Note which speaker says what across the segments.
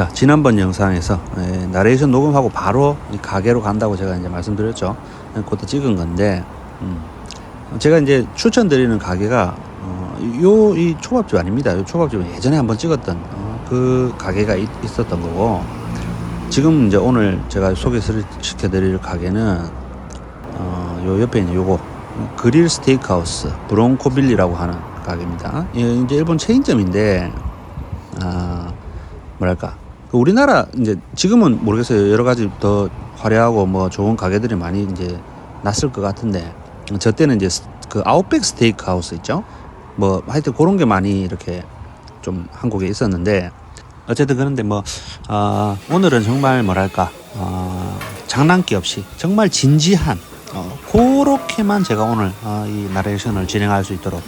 Speaker 1: 자 지난번 영상에서 예, 나레이션 녹음하고 바로 이 가게로 간다고 제가 이제 말씀드렸죠. 예, 그때 찍은 건데 음, 제가 이제 추천드리는 가게가 어, 요이 초밥집 아닙니다. 요 초밥집은 예전에 한번 찍었던 어, 그 가게가 있, 있었던 거고 지금 이제 오늘 제가 소개를 시켜드릴 가게는 어, 요 옆에 있는 요거 그릴 스테이크하우스 브론코빌리라고 하는 가게입니다. 예, 이제 일본 체인점인데 아 뭐랄까 그 우리나라 이제 지금은 모르겠어요. 여러 가지 더 화려하고 뭐 좋은 가게들이 많이 이제 났을 것 같은데 저 때는 이제 스- 그 아웃백 스테이크 하우스 있죠? 뭐 하여튼 그런 게 많이 이렇게 좀 한국에 있었는데 어쨌든 그런데 뭐 아, 오늘은 정말 뭐랄까 어, 장난기 없이 정말 진지한 어, 그렇게만 제가 오늘 어, 이 나레이션을 진행할 수 있도록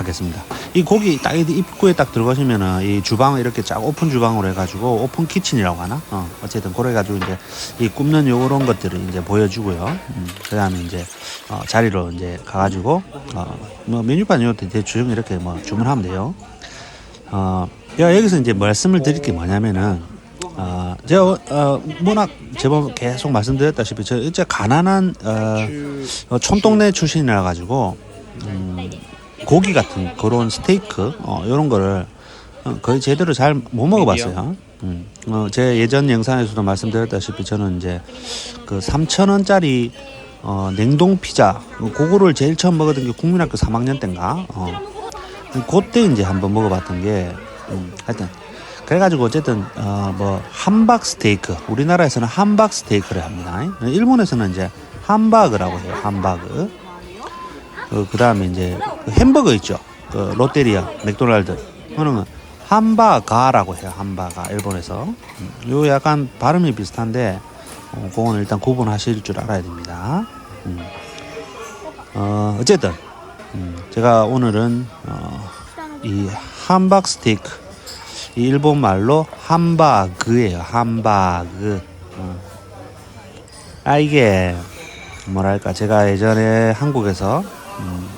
Speaker 1: 하겠습니다. 이 고기 딱이 입구에 딱 들어가시면은 이 주방 이렇게 쫙 오픈 주방으로 해가지고 오픈 키친이라고 하나? 어, 어쨌든 그래 가지고 이제 이 굽는 요런 것들을 이제 보여주고요. 음, 그 다음에 이제 어, 자리로 이제 가가지고 어, 뭐 메뉴판 요 대충 이렇게 뭐 주문하면 돼요. 어, 여기서 이제 말씀을 드릴 게 뭐냐면은, 어, 제가, 어, 어, 워낙 제법 계속 말씀드렸다시피, 저, 진짜 가난한, 어, 어, 촌동네 출신이라 가지고, 음, 고기 같은 그런 스테이크, 어, 요런 거를 어, 거의 제대로 잘 못 먹어봤어요. 음, 어, 제 예전 영상에서도 말씀드렸다시피 저는 이제 그 3,000원짜리 어, 냉동 피자, 그거를 제일 처음 먹었던 게 국민학교 3학년 때인가? 어, 그때 이제 한번 먹어봤던 게 음, 하여튼 그래가지고 어쨌든 어 뭐 함박 스테이크 우리나라에서는 함박 스테이크를 합니다. 일본에서는 이제 함바그라고 해요 함바그 그 그다음에 이제 그 햄버거 있죠? 그 롯데리아 맥도날드. 그거는 함바가라고 해요 함바가 일본에서. 음, 요 약간 발음이 비슷한데 어, 그거는 일단 구분하실 줄 알아야 됩니다. 음. 어 어쨌든 음, 제가 오늘은 어, 이 함박 스테이크 이 일본 말로 함바그예요 함바그. 어. 아 이게 뭐랄까 제가 예전에 한국에서 음,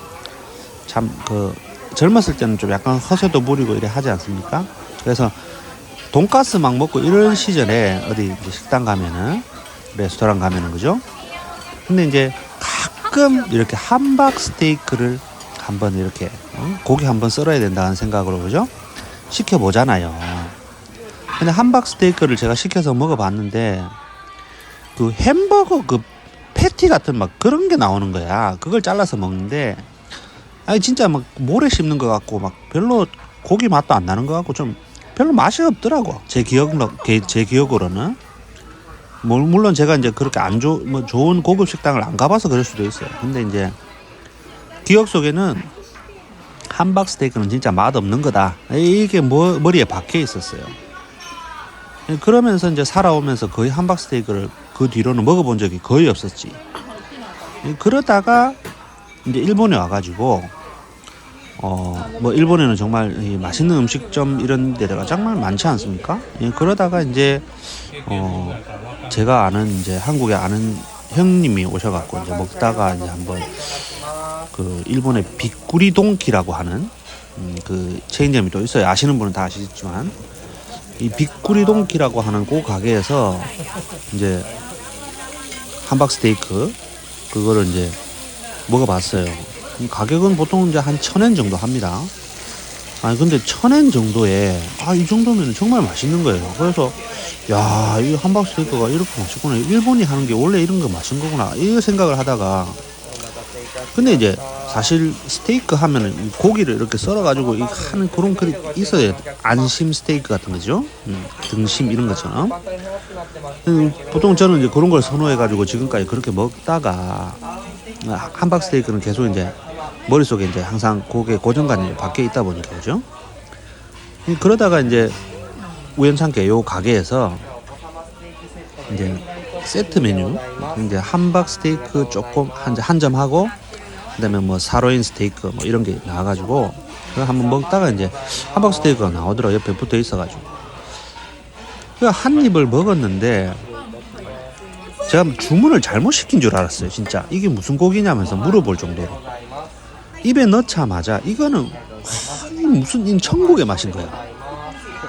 Speaker 1: 참그 젊었을 때는 좀 약간 허세도 부리고 이래 하지 않습니까 그래서 돈가스 막 먹고 이런 시절에 어디 식당 가면은 레스토랑 가면은 그죠 근데 이제 가끔 이렇게 함박 스테이크를 한번 이렇게 어? 고기 한번 썰어야 된다는 생각으로 그죠? 시켜 보잖아요. 근데 함박 스테이크를 제가 시켜서 먹어봤는데 그 햄버거 그 패티 같은 막 그런 게 나오는 거야. 그걸 잘라서 먹는데 아니 진짜 막 모래 씹는 것 같고 막 별로 고기 맛도 안 나는 것 같고 좀 별로 맛이 없더라고. 제 기억으로 제 기억으로는. 물- 물론 제가 이제 그렇게 안 좋, 뭐 좋은 고급 식당을 안 가봐서 그럴 수도 있어요. 근데 이제 기억 속에는 함박 스테이크는 진짜 맛 없는 거다. 이게 뭐, 머리에 박혀 있었어요. 그러면서 이제 살아오면서 거의 함박 스테이크를 그 뒤로는 먹어본 적이 거의 없었지. 그러다가 이제 일본에 와가지고 어 뭐 일본에는 정말 이 맛있는 음식점 이런 데가 정말 많지 않습니까? 예, 그러다가 이제 어 제가 아는 이제 한국에 아는 형님이 오셔갖고 이제 먹다가 이제 한번 그 일본의 빅구리 동키라고 하는 음, 그 체인점이 또 있어요. 아시는 분은 다 아시겠지만 이 빅구리 동키라고 하는 그 가게에서 이제 함박 스테이크 그거를 이제 먹어봤어요. 음, 가격은 보통 이제 한 천엔 정도 합니다. 아니 근데 천엔 정도에 아 이 정도면 정말 맛있는 거예요. 그래서 야 이 함박 스테이크가 이렇게 맛있구나. 일본이 하는 게 원래 이런 거 맛있는 거구나. 이 생각을 하다가 근데 이제 사실 스테이크 하면은 이 고기를 이렇게 썰어가지고 이 하는 그런 그릇 있어야 안심 스테이크 같은 거죠. 음, 등심 이런 것처럼. 음, 보통 저는 이제 그런 걸 선호해가지고 지금까지 그렇게 먹다가 아, 함박 스테이크는 계속 이제 머릿속에 이제 항상 고개 고정관이 박혀 있다 보니까 그죠. 음, 그러다가 이제 우연찮게 요 가게에서 이제 세트 메뉴 이제 함박 스테이크 조금 한점 하고 그다음에 뭐 사로인 스테이크 뭐 이런 게 나와가지고 그걸 한번 먹다가 이제 함박 스테이크가 나오더라 옆에 붙어 있어가지고 그한 입을 먹었는데 제가 주문을 잘못 시킨 줄 알았어요 진짜 이게 무슨 고기냐면서 물어볼 정도로 입에 넣자마자 이거는 무슨 이 천국의 맛인 거야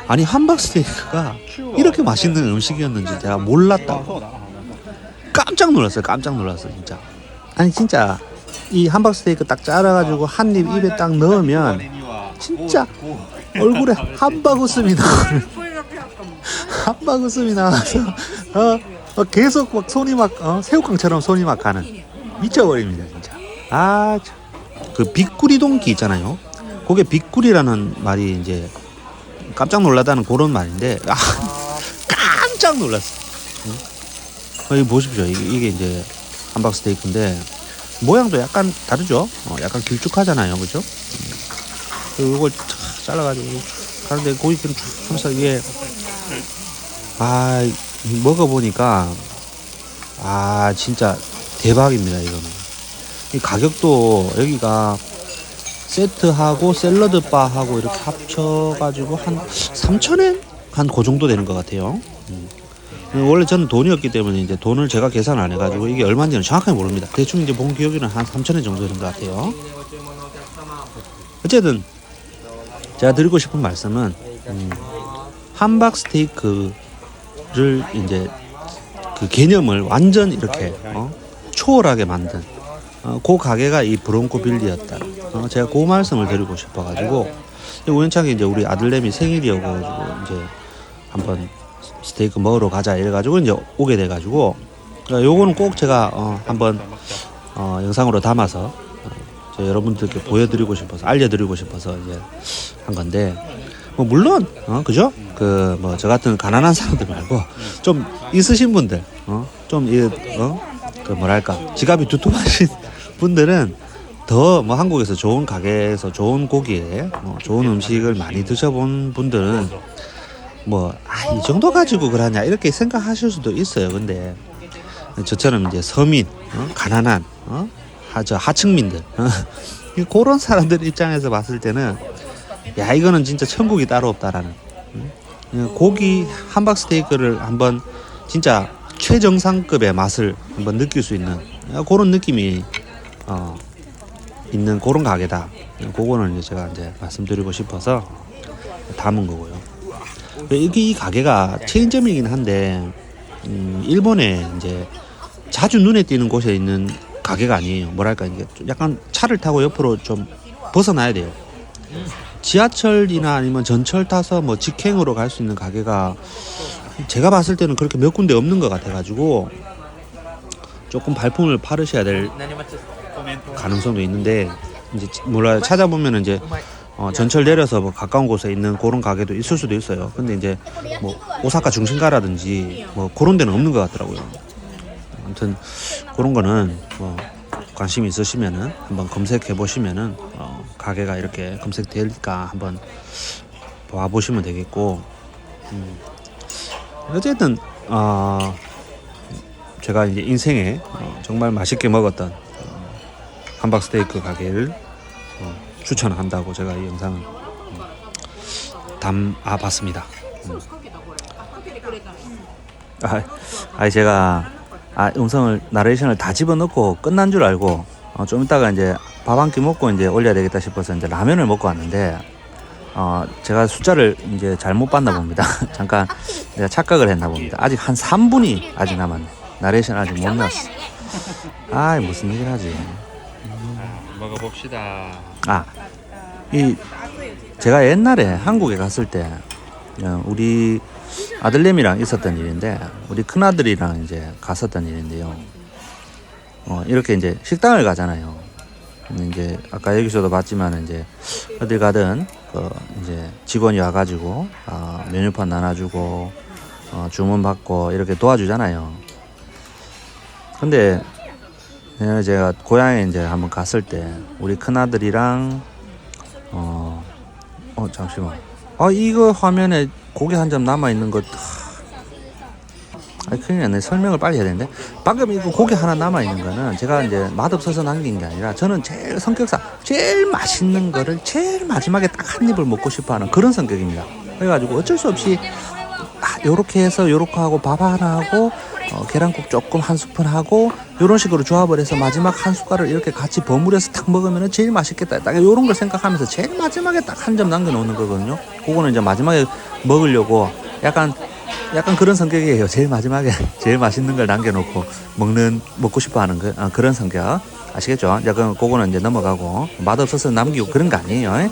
Speaker 1: 아니 함박 스테이크가 이렇게 맛있는 음식이었는지 제가 몰랐다. 깜짝 놀랐어요. 깜짝 놀랐어 진짜. 아니 진짜 이 함박 스테이크 딱 잘라가지고 한 입 입에 딱 넣으면 진짜 얼굴에 한박 웃음이 나오는 한박 웃음이 나와서 어, 어, 계속 막 손이 막 어, 새우깡처럼 손이 막 가는 미쳐버립니다 진짜. 아그 빅구리 동기 있잖아요. 그게 빅구리라는 말이 이제 깜짝 놀라다는 그런 말인데 아 깜짝 놀랐어. 응? 어, 이거 보십시오. 이게, 이게 이제 함박 스테이크인데 모양도 약간 다르죠. 어, 약간 길쭉하잖아요, 그죠? 음. 이걸 탁 잘라가지고 쭉 가는데 고기기름 쭉 하면서 이게 아 먹어보니까 아 진짜 대박입니다 이거는. 이 가격도 여기가 세트하고 샐러드 바하고 이렇게 합쳐가지고 한 3천엔 한 그 정도 되는 것 같아요. 음. 원래 저는 돈이 없기 때문에 이제 돈을 제가 계산 안 해가지고 이게 얼마인지는 정확하게 모릅니다. 대충 이제 본 기억에는 한 3천엔 정도 되는 것 같아요. 어쨌든 제가 드리고 싶은 말씀은 음, 함박 스테이크를 이제 그 개념을 완전 이렇게 어? 초월하게 만든 어, 그 가게가 이 브론코 빌리였다. 어, 제가 그 말씀을 드리고 싶어가지고 우연찮게 이제 우리 아들내미 생일이어가지고 이제 한번 스테이크 먹으러 가자 이래가지고 이제 오게 돼가지고 그러니까 요거는 꼭 제가 어, 한번 어, 영상으로 담아서 어, 저 여러분들께 보여드리고 싶어서 알려드리고 싶어서 이제 한 건데 뭐 물론 어 그죠? 그 뭐 저 같은 가난한 사람들 말고 좀 있으신 분들 어 좀이어그 뭐랄까 지갑이 두툼하신 분들은 더 뭐 한국에서 좋은 가게에서 좋은 고기에 뭐 좋은 음식을 많이 드셔본 분들은 뭐 아 이 정도 가지고 그러냐 이렇게 생각하실 수도 있어요 근데 저처럼 이제 서민 어? 가난한 어? 하 저 하층민들 어? 그런 사람들 입장에서 봤을 때는 야 이거는 진짜 천국이 따로 없다라는 음? 고기 함박 스테이크를 한번 진짜 최정상급의 맛을 한번 느낄 수 있는 그런 느낌이 어, 있는 그런 가게다. 그거는 제가 이제 말씀드리고 싶어서 담은 거고요. 이게 이 가게가 체인점이긴 한데 음, 일본에 이제 자주 눈에 띄는 곳에 있는 가게가 아니에요. 뭐랄까 이게 좀 약간 차를 타고 옆으로 좀 벗어나야 돼요. 지하철이나 아니면 전철 타서 뭐 직행으로 갈 수 있는 가게가 제가 봤을 때는 그렇게 몇 군데 없는 것 같아가지고 조금 발품을 파르셔야 될 가능성도 있는데 이제 몰라요 찾아보면 이제 어, 전철 내려서 뭐 가까운 곳에 있는 그런 가게도 있을 수도 있어요. 근데 이제 뭐 오사카 중심가라든지 뭐 그런 데는 없는 것 같더라고요. 아무튼 그런 거는 뭐 관심 있으시면은 한번 검색해 보시면은 어, 가게가 이렇게 검색될까 한번 와 보시면 되겠고 음. 어쨌든 어, 제가 이제 인생에 어, 정말 맛있게 먹었던 어, 함박 스테이크 가게를 어, 추천한다고 제가 이 영상을 음, 담아 봤습니다. 음. 아, 제가 아, 음성을 나레이션을 다 집어넣고 끝난 줄 알고 어, 좀 이따가 이제 밥 한 끼 먹고 이제 올려야 되겠다 싶어서 이제 라면을 먹고 왔는데 어, 제가 숫자를 이제 잘못 봤나 봅니다. 잠깐 내가 착각을 했나 봅니다. 아직 한 3분이 아직 남았네. 나레이션 아직 못 넣었어. 아, 무슨 얘기를 하지?
Speaker 2: 먹어봅시다.
Speaker 1: 아, 이 제가 옛날에 한국에 갔을 때 어, 우리 아들내미랑 있었던 일인데 우리 큰 아들이랑 이제 갔었던 일인데요. 어, 이렇게 이제 식당을 가잖아요. 이제 아까 여기서도 봤지만 이제 어딜 가든 그 이제 직원이 와가지고 어, 메뉴판 나눠주고 어, 주문 받고 이렇게 도와주잖아요. 근데 제가 고향에 이제 한번 갔을 때 우리 큰 아들이랑 어, 어 잠시만. 아 이거 화면에 고기 한 점 남아 있는 것. 아 큰일 났네. 설명을 빨리 해야 되는데. 방금 이거 고기 하나 남아 있는 거는 제가 이제 맛없어서 남긴 게 아니라 저는 제일 성격상 제일 맛있는 거를 제일 마지막에 딱 한 입을 먹고 싶어 하는 그런 성격입니다. 그래가지고 어쩔 수 없이 아, 요렇게 해서 요렇게 하고 밥 하나 하고 어, 계란국 조금 한 스푼 하고 요런 식으로 조합을 해서 마지막 한 숟갈을 이렇게 같이 버무려서 탁 먹으면 제일 맛있겠다 딱 요런 걸 생각하면서 제일 마지막에 딱 한 점 남겨놓는 거거든요 그거는 이제 마지막에 먹으려고 약간 약간 그런 성격이에요. 제일 마지막에 제일 맛있는 걸 남겨놓고 먹는 먹고 싶어하는 그, 아, 그런 성격 아시겠죠? 이제 그 그거는 이제 넘어가고 맛없어서 남기고 그런 거 아니에요.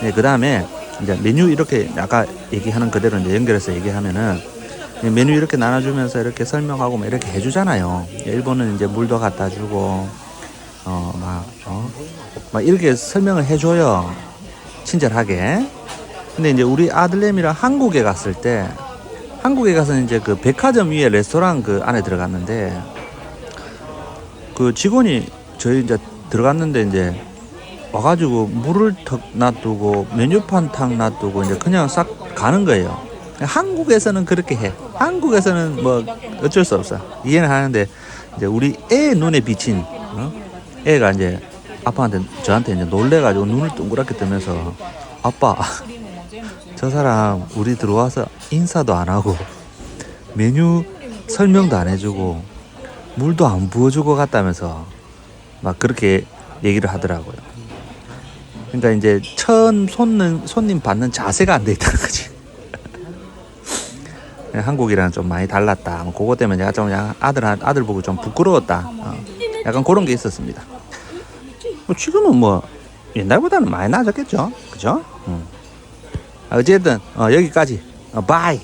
Speaker 1: 네, 그 다음에 이제 메뉴 이렇게 아까 얘기하는 그대로 이제 연결해서 얘기하면은 이 메뉴 이렇게 나눠주면서 이렇게 설명하고 막 이렇게 해주잖아요. 일본은 이제 물도 갖다 주고 어 막 어? 막 이렇게 설명을 해줘요. 친절하게. 근데 이제 우리 아들내미랑 한국에 갔을 때 한국에 가서 이제 그 백화점 위에 레스토랑 그 안에 들어갔는데 그 직원이 저희 이제 들어갔는데 이제 와가지고 물을 턱 놔두고 메뉴판 탁 놔두고 이제 그냥 싹 가는 거예요. 한국에서는 그렇게 해. 한국에서는 뭐 어쩔 수 없어. 이해는 하는데 이제 우리 애 눈에 비친 어? 애가 이제 아빠한테 저한테 이제 놀래가지고 눈을 동그랗게 뜨면서 아빠 저 사람 우리 들어와서 인사도 안 하고 메뉴 설명도 안 해주고 물도 안 부어주고 갔다면서 막 그렇게 얘기를 하더라고요. 그러니까 이제 처음 손님 손님 받는 자세가 안 돼 있다는 거지. 한국이랑 좀 많이 달랐다. 뭐 그거 때문에 내가 좀 아들 아들 보고 좀 부끄러웠다. 어. 약간 그런 게 있었습니다. 뭐 지금은 뭐 옛날보다는 많이 나아졌겠죠. 그죠? 음. 아, 어쨌든 어, 여기까지. 어, 바이.